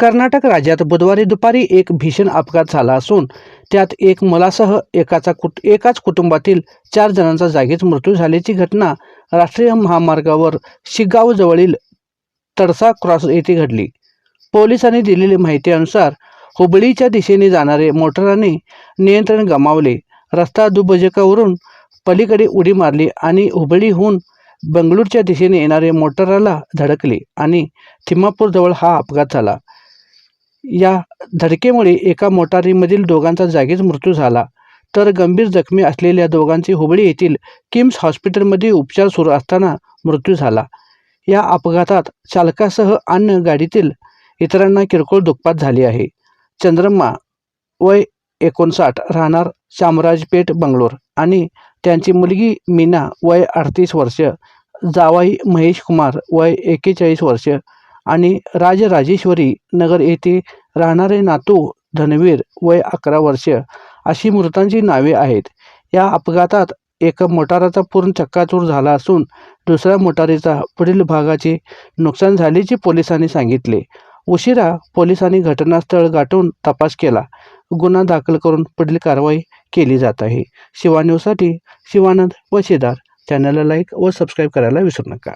कर्नाटक राज्यात बुधवारी दुपारी एक भीषण अपघात झाला असून त्यात एक मुलासह एकाचा कुट एकाच कुटुंबातील चार जणांचा जागीच मृत्यू झाल्याची घटना राष्ट्रीय महामार्गावर शिगावजवळील तडसा क्रॉस येथे घडली. पोलिसांनी दिलेली माहितीनुसार हुबळीच्या दिशेने जाणारे मोटराने नियंत्रण गमावले. रस्ता दुबजकावरून पलीकडे उडी मारली आणि हुबळीहून बंगळूरच्या दिशेने येणारे मोटराला धडकले आणि थिम्मापूरजवळ हा अपघात झाला. या धडकेमुळे एका मोटारीमधील दोघांचा जागीच मृत्यू झाला. तर गंभीर जखमी असलेल्या दोघांचे हुबळी येथील किम्स हॉस्पिटलमध्ये उपचार सुरू असताना मृत्यू झाला. या अपघातात चालकासह अन्य गाडीतील इतरांना किरकोळ दुखपात झाली आहे. चंद्रम्मा वय एकोणसाठ राहणार चामराजपेठ बंगलोर आणि त्यांची मुलगी मीना वय अडतीस वर्ष जावाई महेश कुमार वय एकेचाळीस वर्ष आणि राजराजेश्वरी नगर येथे राहणारे नातू धनवीर वय अकरा वर्ष अशी मृतांची नावे आहेत. या अपघातात एका मोटाराचा पूर्ण चक्काचूर झाला असून दुसऱ्या मोटारीचा पुढील भागाचे नुकसान झाल्याचे पोलिसांनी सांगितले. उशिरा पोलिसांनी घटनास्थळ गाठून तपास केला. गुन्हा दाखल करून पुढील कारवाई केली जात आहे. शिवा न्यूजसाठी शिवानंद वशीदार चॅनलला लाईक व सबस्क्राईब करायला विसरू नका.